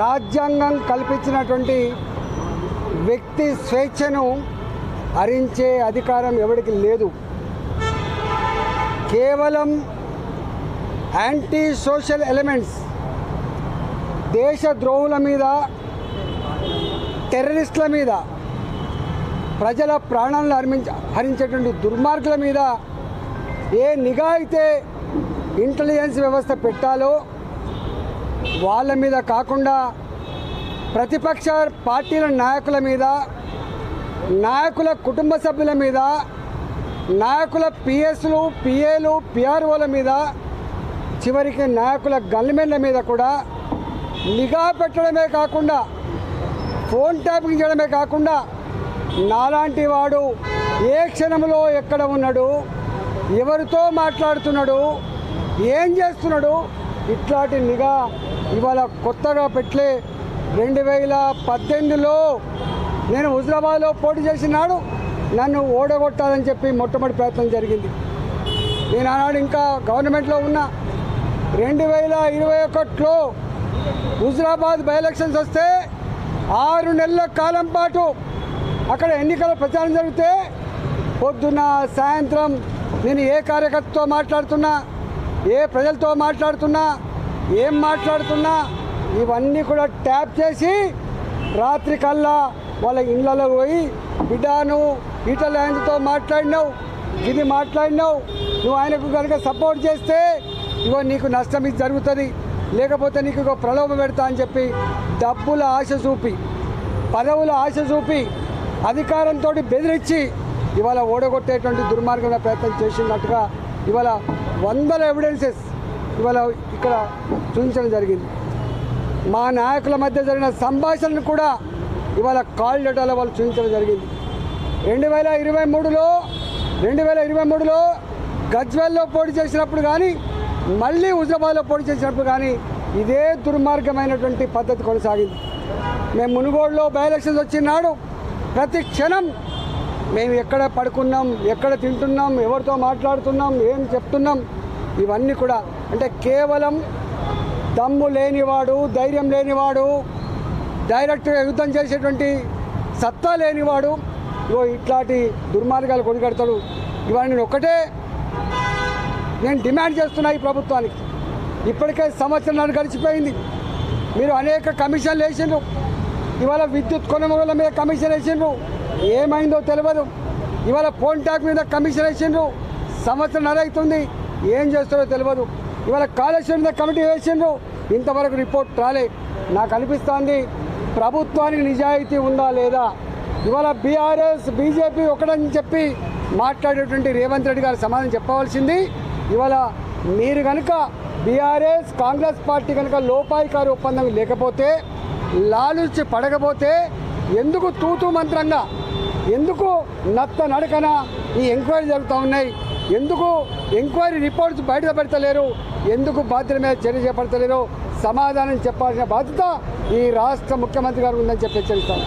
రాజ్యాంగం కల్పించినటువంటి వ్యక్తి స్వేచ్ఛను హరించే అధికారం ఎవరికి లేదు. కేవలం యాంటీ సోషల్ ఎలిమెంట్స్ దేశ ద్రోహుల మీద టెర్రరిస్టుల మీద ప్రజల ప్రాణాలను హరించ హరించేటువంటి దుర్మార్గుల మీద ఏ నిఘా అయితే ఇంటెలిజెన్స్ వ్యవస్థ పెట్టాలో వాళ్ళ మీద కాకుండా ప్రతిపక్ష పార్టీల నాయకుల మీద నాయకుల కుటుంబ సభ్యుల మీద నాయకుల పిఎస్లు పిఏలు పిఆర్ఓల మీద చివరికి నాయకుల గన్మెన్ల మీద కూడా నిఘా పెట్టడమే కాకుండా ఫోన్ ట్యాపింగ్ చేయడమే కాకుండా నాలాంటి వాడు ఏ క్షణంలో ఎక్కడ ఉన్నాడు ఎవరితో మాట్లాడుతున్నాడు ఏం చేస్తున్నాడు ఇట్లాంటి నిఘా ఇవాళ కొత్తగా పెట్టలే. రెండు వేల పద్దెనిమిదిలో నేను హుజరాబాద్లో పోటీ చేసినాడు. నన్ను ఓడగొట్టాలని చెప్పి మొట్టమొదటి ప్రయత్నం జరిగింది. నేను ఆనాడు ఇంకా గవర్నమెంట్లో ఉన్నా. రెండు వేల ఇరవై ఒకటిలో హుజరాబాద్ బై ఎలక్షన్స్ వస్తే ఆరు నెలల కాలం పాటు అక్కడ ఎన్నికల ప్రచారం జరిగితే పొద్దున్న సాయంత్రం నేను ఏ కార్యకర్తతో మాట్లాడుతున్నా ఏ ప్రజలతో మాట్లాడుతున్నా ఏం మాట్లాడుతున్నా? ఇవన్నీ కూడా ట్యాప్ చేసి రాత్రి కల్లా వాళ్ళ ఇళ్ళలో పోయి బిడ్డాను నువ్వు మాట్లాడినావు ఇది మాట్లాడినావు నువ్వు ఆయనకు కనుక సపోర్ట్ చేస్తే ఇగో నీకు నష్టం ఇది జరుగుతుంది లేకపోతే నీకు ఇగో ప్రలోభ పెడతా అని చెప్పి డబ్బుల ఆశ చూపి పదవుల ఆశ చూపి అధికారంతో బెదిరించి ఇవాళ ఓడగొట్టేటువంటి దుర్మార్గమైన ప్రయత్నం చేసినట్టుగా ఇవాళ వందల ఎవిడెన్సెస్ ఇవాళ ఇక్కడ చూపించడం జరిగింది. మా నాయకుల మధ్య జరిగిన సంభాషణను కూడా ఇవాళ కాల్ డేటాలో వాళ్ళు చూపించడం జరిగింది. రెండు వేల ఇరవై మూడులో రెండు వేల ఇరవై మూడులో గజ్వెల్లో పోటీ చేసినప్పుడు కానీ మళ్ళీ హుజరాబాద్లో పోటీ చేసినప్పుడు కానీ ఇదే దుర్మార్గమైనటువంటి పద్ధతి కొనసాగింది. మేము మునుగోడులో బై ఎలక్షన్స్ వచ్చినాడు ప్రతి క్షణం మేము ఎక్కడ పడుకున్నాం ఎక్కడ తింటున్నాం ఎవరితో మాట్లాడుతున్నాం ఏం చెప్తున్నాం ఇవన్నీ కూడా అంటే కేవలం దమ్ము లేనివాడు ధైర్యం లేనివాడు డైరెక్ట్గా యుద్ధం చేసేటువంటి సత్తా లేనివాడు ఇగో ఇట్లాంటి దుర్మార్గాలు కొనిగడతాడు ఇవన్నీ నేను ఒకటే నేను డిమాండ్ చేస్తున్నా ఈ ప్రభుత్వానికి. ఇప్పటికే సంవత్సరాలు గడిచిపోయింది. మీరు అనేక కమిషన్లు వేసిండ్రు. ఇవాళ విద్యుత్ కొనుగోల మీద కమిషన్ వేసిండ్రు. ఏమైందో తెలియదు ఇవాళ ఫోన్ ట్యాక్ మీద కమిషన్ వేసిండ్రు. సంవత్సరం అవుతుంది ఏం చేస్తారో తెలియదు ఇవాళ కాళేశ్వరం మీద కమిటీ వేసిండ్రు. ఇంతవరకు రిపోర్ట్ రాలే. నాకు అనిపిస్తోంది ప్రభుత్వానికి నిజాయితీ ఉందా లేదా? ఇవాళ బీఆర్ఎస్ బీజేపీ ఒకటని చెప్పి మాట్లాడేటువంటి రేవంత్ రెడ్డి గారు సమాధానం చెప్పవలసింది. ఇవాళ మీరు కనుక బీఆర్ఎస్ కాంగ్రెస్ పార్టీ కనుక లోపాయికారి ఒప్పందం లేకపోతే లాలుచి పడకపోతే ఎందుకు తూతూ మంత్రంగా? ఎందుకు నత్త నడకన ఈ ఎంక్వైరీ జరుగుతూ ఉన్నాయి? ఎందుకు ఎంక్వైరీ రిపోర్ట్స్ బయట పెడతలేరు? ఎందుకు బాధ్యత మీద చర్య చేపడతలేరు? సమాధానం చెప్పాల్సిన బాధ్యత ఈ రాష్ట్ర ముఖ్యమంత్రి గారు ఉందని చెప్పి హెచ్చరిస్తాను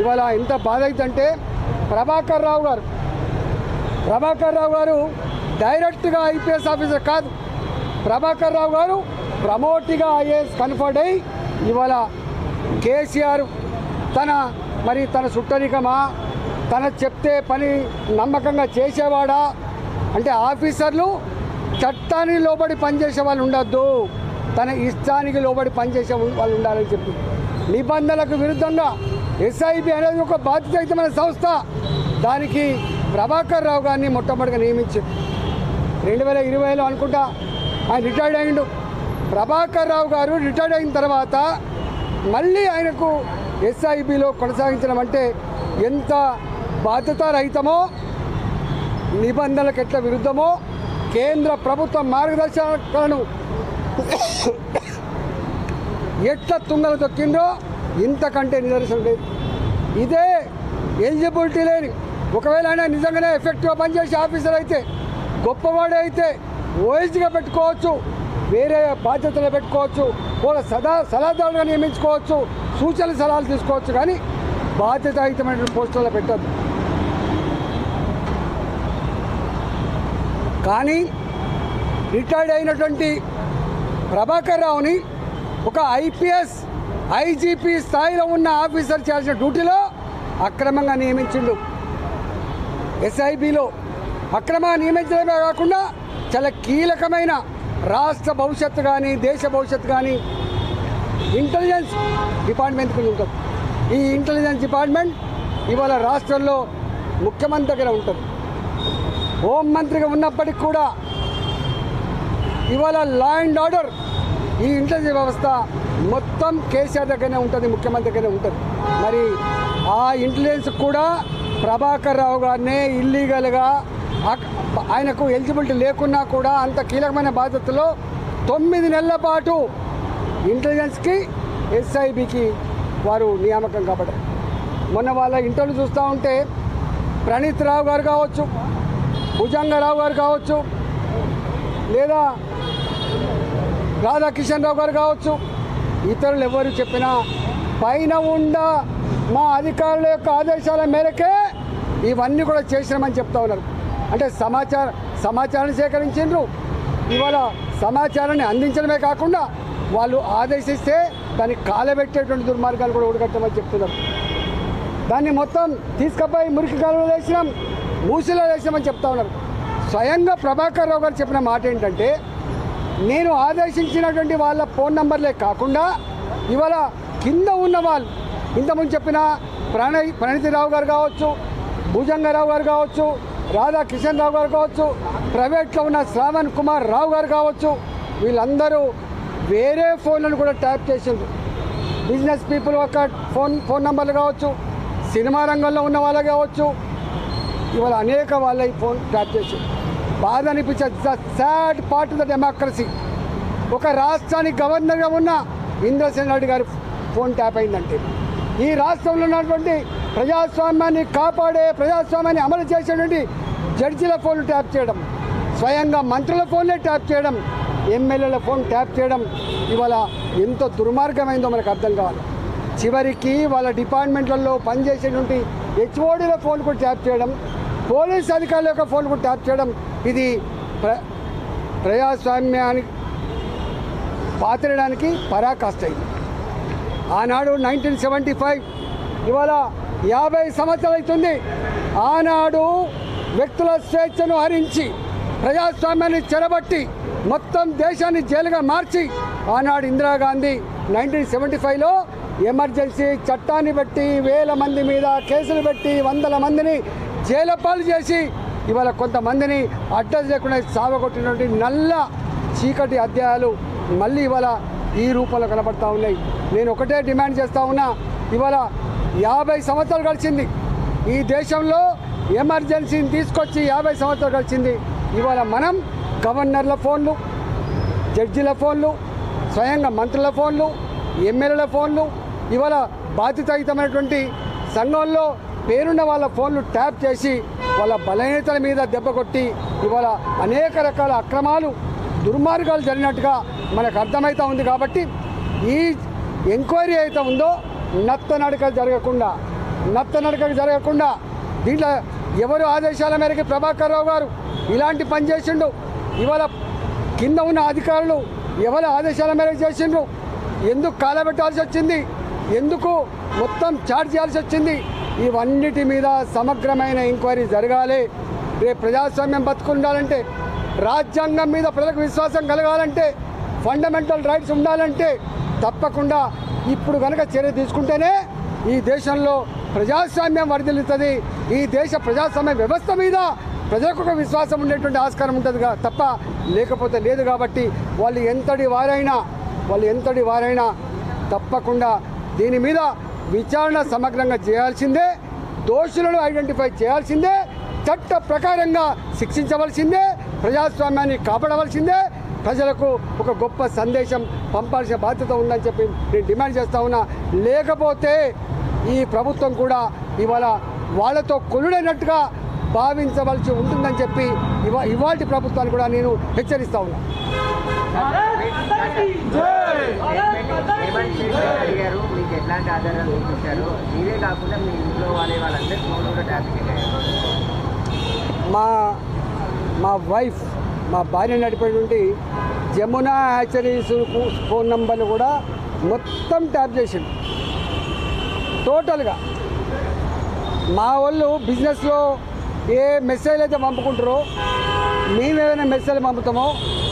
ఇవాళ ఎంత బాధ అవుతుందంటే ప్రభాకర్ రావు గారు ప్రభాకర్ రావు గారు డైరెక్ట్గా ఐపీఎస్ ఆఫీసర్ కాదు. ప్రభాకర్ రావు గారు ప్రమోట్గా ఐఏఎస్ కన్ఫర్డ్ అయ్యి ఇవాళ కేసీఆర్ తన మరి తన సుట్టరికమా? తన చెప్తే పని నమ్మకంగా చేసేవాడా? అంటే ఆఫీసర్లు చట్టానికి లోబడి పనిచేసే వాళ్ళు ఉండొద్దు. తన ఇష్టానికి లోబడి పనిచేసే వాళ్ళు ఉండాలని చెప్పి. నిబంధనలకు విరుద్ధంగా ఎస్ఐబి అనేది ఒక బాధ్యతయుతమైన సంస్థ. దానికి ప్రభాకర్ రావు గారిని మొట్టమొదటిగా నియమించారు రెండు వేల ఇరవైలో అనుకుంటా ఆయన రిటైర్డ్ అయిండు ప్రభాకర్ రావు గారు రిటైర్డ్ అయిన తర్వాత మళ్ళీ ఆయనకు ఎస్ఐబిలో కొనసాగించడం అంటే ఎంత బాధ్యత రహితమో నిబంధనలకు ఎట్లా విరుద్ధమో కేంద్ర ప్రభుత్వ మార్గదర్శకాలను ఎట్లా తుంగలు తొక్కిందో ఇంతకంటే నిదర్శనం లేదు. ఇదే ఎలిజిబిలిటీ లేని ఒకవేళ ఆయన నిజంగానే ఎఫెక్టివ్గా పనిచేసే ఆఫీసర్ అయితే గొప్పవాడే అయితే ఓఎస్గా పెట్టుకోవచ్చు వేరే బాధ్యతలు పెట్టుకోవచ్చు వాళ్ళ సదా సలహాదారులుగా నియమించుకోవచ్చు సూచనలు సలహాలు తీసుకోవచ్చు కానీ బాధ్యతాయుతమైన పోస్టుల్లో పెట్టద్దు. కానీ రిటైర్డ్ అయినటువంటి ప్రభాకర్ రావుని ఒక ఐపీఎస్ ఐజీపీ స్థాయిలో ఉన్న ఆఫీసర్ చేసిన డ్యూటీలో అక్రమంగా నియమించిండు. ఎస్ఐబిలో అక్రమంగా నియమించడమే కాకుండా చాలా కీలకమైన రాష్ట్ర భవిష్యత్తు కానీ దేశ భవిష్యత్తు కానీ ఇంటెలిజెన్స్ డిపార్ట్మెంట్ కింద ఉంటుంది. ఈ ఇంటెలిజెన్స్ డిపార్ట్మెంట్ ఇవాళ రాష్ట్రంలో ముఖ్యమంత్రి దగ్గర ఉంటుంది. హోంమంత్రిగా ఉన్నప్పటికి కూడా ఇవాళ లా అండ్ ఆర్డర్ ఈ ఇంటెలిజెన్స్ వ్యవస్థ మొత్తం కేసీఆర్ దగ్గరనే ఉంటుంది ముఖ్యమంత్రి దగ్గరనే ఉంటుంది. మరి ఆ ఇంటెలిజెన్స్ కూడా ప్రభాకర్ రావు గారినే ఇల్లీగల్గా ఆయనకు ఎలిజిబిలిటీ లేకున్నా కూడా అంత కీలకమైన బాధ్యతలో తొమ్మిది నెలల పాటు ఇంటెలిజెన్స్కి ఎస్ఐబికి వారు నియామకం కాబట్టి మొన్న వాళ్ళ ఇంటర్వ్యూ చూస్తూ ఉంటే ప్రణీత్ రావు గారు కావచ్చు భుజంగరావు గారు కావచ్చు లేదా రాధాకిషన్ రావు గారు కావచ్చు ఇతరులు ఎవరు చెప్పినా పైన ఉండ మా అధికారుల యొక్క ఆదేశాల మేరకే ఇవన్నీ కూడా చేసినామని చెప్తా ఉన్నారు. అంటే సమాచార సమాచారాన్ని సేకరించిండ్రు. ఇవాళ సమాచారాన్ని అందించడమే కాకుండా వాళ్ళు ఆదేశిస్తే దాన్ని కాలబెట్టేటువంటి దుర్మార్గాలు కూడా ఉడగట్టమని చెప్తున్నారు. దాన్ని మొత్తం తీసుకపోయి మురికి కాలువలు వేసినాం. మూసిలో వేసామని చెప్తా ఉన్నారు. స్వయంగా ప్రభాకర్ రావు గారు చెప్పిన మాట ఏంటంటే నేను ఆదేశించినటువంటి వాళ్ళ ఫోన్ నంబర్లే కాకుండా ఇవాళ కింద ఉన్న వాళ్ళు ఇంతకుముందు చెప్పిన ప్రణయ్ ప్రణితిరావు గారు కావచ్చు భుజంగరావు గారు కావచ్చు రాధా కిషన్ రావు గారు కావచ్చు ప్రైవేట్లో ఉన్న శ్రావణ్ కుమార్ రావు గారు కావచ్చు వీళ్ళందరూ వేరే ఫోన్లను కూడా ట్యాప్ చేసిండ్రు. బిజినెస్ పీపుల్ ఒక ఫోన్ ఫోన్ నంబర్లు కావచ్చు సినిమా రంగంలో ఉన్న వాళ్ళు కావచ్చు ఇవాళ అనేక వాళ్ళ ఈ ఫోన్ ట్యాప్ చేసి బాధ అనిపించే సాడ్ పార్ట్ ద డెమోక్రసీ. ఒక రాష్ట్రానికి గవర్నర్గా ఉన్న ఇంద్రసేన్ రెడ్డి గారి ఫోన్ ట్యాప్ అయిందంటే ఈ రాష్ట్రంలో ఉన్నటువంటి ప్రజాస్వామ్యాన్ని కాపాడే ప్రజాస్వామ్యాన్ని అమలు చేసేటువంటి జడ్జిల ఫోన్లు ట్యాప్ చేయడం స్వయంగా మంత్రుల ఫోన్లే ట్యాప్ చేయడం ఎమ్మెల్యేల ఫోన్ ట్యాప్ చేయడం ఇవాళ ఎంత దుర్మార్గమైందో మనకు అర్థం కావాలి. చివరికి వాళ్ళ డిపార్ట్మెంట్లలో పనిచేసేటువంటి హెచ్ఓడీల ఫోన్ కూడా ట్యాప్ చేయడం పోలీస్ అధికారుల యొక్క ఫోన్ కూడా ట్యాప్ చేయడం ఇది ప్ర ప్రజాస్వామ్యానికి పాతిరడానికి పరాకాష్ట ఇది. ఆనాడు నైన్టీన్ సెవెంటీ ఫైవ్ ఇవాళ యాభై సంవత్సరాలు అవుతుంది. ఆనాడు వ్యక్తుల స్వేచ్ఛను హరించి ప్రజాస్వామ్యాన్ని చెరబట్టి మొత్తం దేశాన్ని జైలుగా మార్చి ఆనాడు ఇందిరాగాంధీ నైన్టీన్ సెవెంటీ ఫైవ్లో ఎమర్జెన్సీ చట్టాన్ని పెట్టి వేల మంది మీద కేసులు పెట్టి వందల మందిని జైలపాలు చేసి ఇవాళ కొంతమందిని అడ్రస్ లేకుండా సాగొట్టినటువంటి నల్ల చీకటి అధ్యాయాలు మళ్ళీ ఇవాళ ఈ రూపంలో కనబడతా ఉన్నాయి. నేను ఒకటే డిమాండ్ చేస్తా ఉన్నా ఇవాళ యాభై సంవత్సరాలు గడిచింది. ఈ దేశంలో ఎమర్జెన్సీని తీసుకొచ్చి యాభై సంవత్సరాలు గడిచింది. ఇవాళ మనం గవర్నర్ల ఫోన్లు జడ్జిల ఫోన్లు స్వయంగా మంత్రుల ఫోన్లు ఎమ్మెల్యేల ఫోన్లు ఇవాళ బాధ్యతాయుతమైనటువంటి సంఘంలో పేరున్న వాళ్ళ ఫోన్లు ట్యాప్ చేసి వాళ్ళ బలహీనతల మీద దెబ్బ కొట్టి ఇవాళ అనేక రకాల అక్రమాలు దుర్మార్గాలు జరిగినట్టుగా మనకు అర్థమవుతూ ఉంది కాబట్టి ఈ ఎంక్వైరీ అయితే ఉందో నత్తనడక జరగకుండా నత్తనడక జరగకుండా దీంట్లో ఎవరు ఆదేశాల మేరకు ప్రభాకర్ రావు గారు ఇలాంటి పని చేసిండు. ఇవాళ కింద ఉన్న అధికారులు ఎవరి ఆదేశాల మేరకు చేసిండ్రు? ఎందుకు కాలబెట్టాల్సి వచ్చింది? ఎందుకు మొత్తం చార్జ్ చేయాల్సి వచ్చింది? ఇవన్నిటి మీద సమగ్రమైన ఎంక్వైరీ జరగాలి. రేపు ప్రజాస్వామ్యం బతుకుండాలంటే రాజ్యాంగం మీద ప్రజలకు విశ్వాసం కలగాలంటే ఫండమెంటల్ రైట్స్ ఉండాలంటే తప్పకుండా ఇప్పుడు కనుక చర్య తీసుకుంటేనే ఈ దేశంలో ప్రజాస్వామ్యం వర్ధిల్లుతుంది. ఈ దేశ ప్రజాస్వామ్య వ్యవస్థ మీద ప్రజలకు ఒక విశ్వాసం ఉండేటువంటి ఆస్కారం ఉంటుంది తప్ప లేకపోతే లేదు కాబట్టి వాళ్ళు ఎంతటి వారైనా వాళ్ళు ఎంతటి వారైనా తప్పకుండా దీని మీద విచారణ సమగ్రంగా చేయాల్సిందే దోషులను ఐడెంటిఫై చేయాల్సిందే చట్ట ప్రకారంగా శిక్షించవలసిందే ప్రజాస్వామ్యాన్ని కాపాడవలసిందే ప్రజలకు ఒక గొప్ప సందేశం పంపాల్సిన బాధ్యత ఉందని చెప్పి నేను డిమాండ్ చేస్తా ఉన్నా. లేకపోతే ఈ ప్రభుత్వం కూడా ఇవాళ వాళ్ళతో కొలుడైనట్టుగా భావించవలసి ఉంటుందని చెప్పి ఇవా ఇవాటి ప్రభుత్వాన్ని కూడా నేను హెచ్చరిస్తా ఉన్నా. హేమంత్ అడిగారు మీకు ఎట్లాంటి ఆధారాలు చూపించారు? మీరే కాకుండా మీ ఇంట్లో వాళ్ళే వాళ్ళందరూ ఫోన్ కూడా ట్యాపింగ్ అయ్యారు మా మా వైఫ్ మా భార్య నడిపేటువంటి జమునా హ్యాచరీస్ ఫోన్ నంబర్లు కూడా మొత్తం ట్యాప్ చేసిండు టోటల్గా. మా వాళ్ళు బిజినెస్లో ఏ మెసేజ్ అయితే పంపుకుంటారో మేము ఏదైనా మెసేజ్ పంపుతామో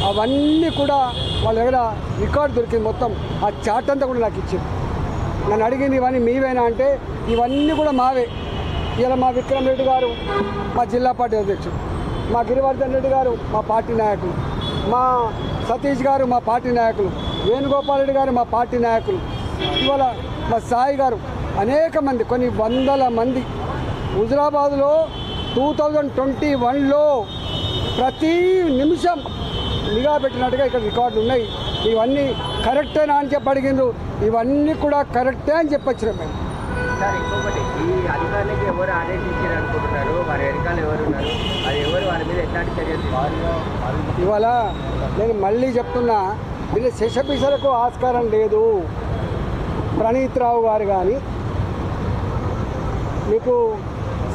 అవన్నీ కూడా వాళ్ళ దగ్గర రికార్డు దొరికింది మొత్తం. ఆ చాట్ అంతా కూడా నాకు ఇచ్చింది. నన్ను అడిగింది ఇవన్నీ మీవేనా అంటే ఇవన్నీ కూడా మావే. ఇలా మా విక్రమ్ రెడ్డి గారు మా జిల్లా పార్టీ అధ్యక్షుడు మా గిరివర్ధన్ రెడ్డి గారు మా పార్టీ నాయకులు మా సతీష్ గారు మా పార్టీ నాయకులు వేణుగోపాల్ రెడ్డి గారు మా పార్టీ నాయకులు ఇవాళ మా సాయి గారు అనేక మంది కొన్ని వందల మంది. హుజరాబాద్లో టూ థౌజండ్ ట్వంటీ వన్లో ప్రతి నిమిషం నిఘా పెట్టినట్టుగా ఇక్కడ రికార్డులు ఉన్నాయి. ఇవన్నీ కరెక్టేనా అని చెప్పి అడిగిండ్రు. ఇవన్నీ కూడా కరెక్టే అని చెప్పొచ్చినాం మేము. సార్ ఇంకొకటి ఈ అధికారులకి ఎవరు ఆదేశించారు అనుకుంటున్నారు? వారి వెనకాల ఎవరు ఉన్నారు? అది ఎవరు వారి మీద ఎట్లాంటి చర్యలు తీసుకుంటారు? ఇవాళ నేను మళ్ళీ చెప్తున్నా వీళ్ళ శశపిసలకు ఆస్కారం లేదు. ప్రణీత్ రావు గారు కానీ మీకు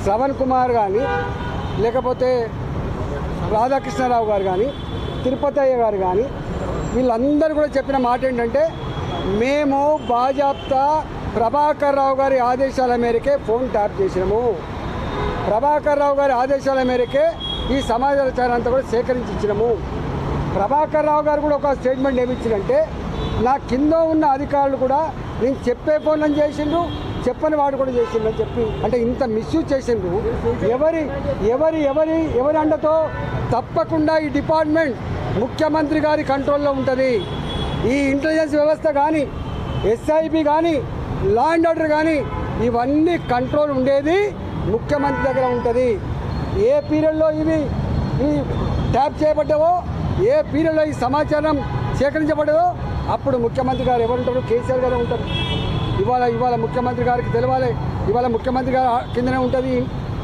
శ్రవణ్ కుమార్ కానీ లేకపోతే రాధాకృష్ణరావు గారు కానీ తిరుపతయ్య గారు కానీ వీళ్ళందరూ కూడా చెప్పిన మాట ఏంటంటే మేము బాజాప్తా ప్రభాకర్ రావు గారి ఆదేశాల మేరకే ఫోన్ ట్యాప్ చేసినాము. ప్రభాకర్ రావు గారి ఆదేశాల మేరకే ఈ సమాచారం అంతా కూడా సేకరించి ఇచ్చినాము. ప్రభాకర్ రావు గారు కూడా ఒక స్టేట్మెంట్ ఏమి ఇచ్చిందంటే నా కింద ఉన్న అధికారులు కూడా నేను చెప్పే ఫోన్లను చేసిండ్రు చెప్పని వాడు కూడా చేసిండు చెప్పి అంటే ఇంత మిస్యూజ్ చేసిండు ఎవరి ఎవరి ఎవరి ఎవరి అండతో తప్పకుండా ఈ డిపార్ట్మెంట్ ముఖ్యమంత్రి గారి కంట్రోల్లో ఉంటుంది. ఈ ఇంటెలిజెన్స్ వ్యవస్థ కానీ ఎస్ఐబి కానీ లా అండ్ ఆర్డర్ కానీ ఇవన్నీ కంట్రోల్ ఉండేది ముఖ్యమంత్రి దగ్గర ఉంటుంది. ఏ పీరియడ్లో ఇవి ఇవి ట్యాప్ చేయబడ్డావో ఏ పీరియడ్లో ఈ సమాచారం సేకరించబడదో అప్పుడు ముఖ్యమంత్రి గారు ఎవరుంటారు? కేసీఆర్ గారు ఉంటారు. ఇవాళ ఇవాళ ముఖ్యమంత్రి గారికి తెలవాలి. ఇవాళ ముఖ్యమంత్రి గారు కిందనే ఉంటుంది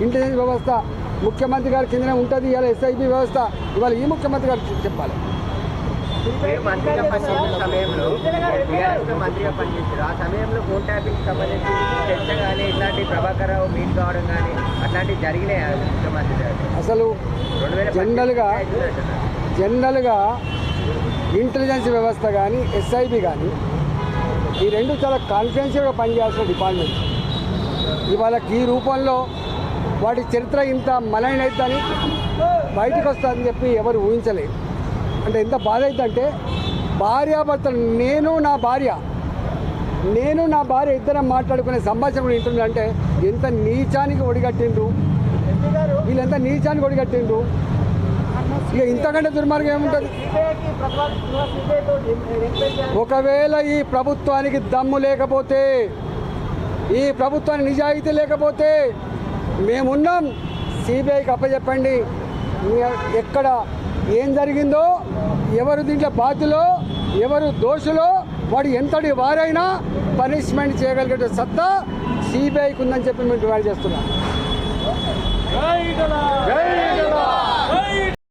ఇంటెలిజెన్స్ వ్యవస్థ. ముఖ్యమంత్రి గారి కిందనే ఉంటుంది ఇవాళ ఎస్ఐబి వ్యవస్థ. ఇవాళ ఈ ముఖ్యమంత్రి గారు చెప్పాలి. మీరు మంత్రిగా పనిచేసిన సమయంలో మంత్రిగా పనిచేశారు. ఆ సమయంలో ఫోన్ ట్యాపింగ్ సంబంధించి చర్చ కానీ ఇట్లాంటి ప్రభాకర్ రావు మీట్ కావడం కానీ అట్లాంటివి జరిగినాయి ముఖ్యమంత్రి అసలు జనరల్గా జనరల్గా ఇంటెలిజెన్స్ వ్యవస్థ కానీ ఎస్ఐబి కానీ ఈ రెండు చాలా కాన్ఫిడెన్షియల్గా పనిచేయాల్సిన డిపార్ట్మెంట్ ఇవాళ ఈ రూపంలో వాటి చరిత్ర ఇంత మలైన అవుతుందని బయటకు వస్తుందని చెప్పి ఎవరు ఊహించలేదు అంటే ఎంత బాధ అవుతుందంటే భార్యాభర్తలు నేను నా భార్య నేను నా భార్య ఇద్దరం మాట్లాడుకునే సంభాషణ కూడా వింటుందంటే ఎంత నీచానికి ఒడిగట్టిండ్రు. వీళ్ళంతా నీచానికి ఒడిగట్టిండ్రు. ఇక ఇంతకంటే దుర్మార్గం ఏముంటుంది? ఒకవేళ ఈ ప్రభుత్వానికి దమ్ము లేకపోతే ఈ ప్రభుత్వానికి నిజాయితీ లేకపోతే మేమున్నాం. సిబిఐకి అప్పచెప్పండి ఎక్కడ ఏం జరిగిందో ఎవరు దీంట్లో బాధ్యులో ఎవరు దోషులో వాడు ఎంతటి వారైనా పనిష్మెంట్ చేయగలిగే సత్తా సిబిఐకి ఉందని చెప్పి మేము డిమాండ్ చేస్తున్నాం.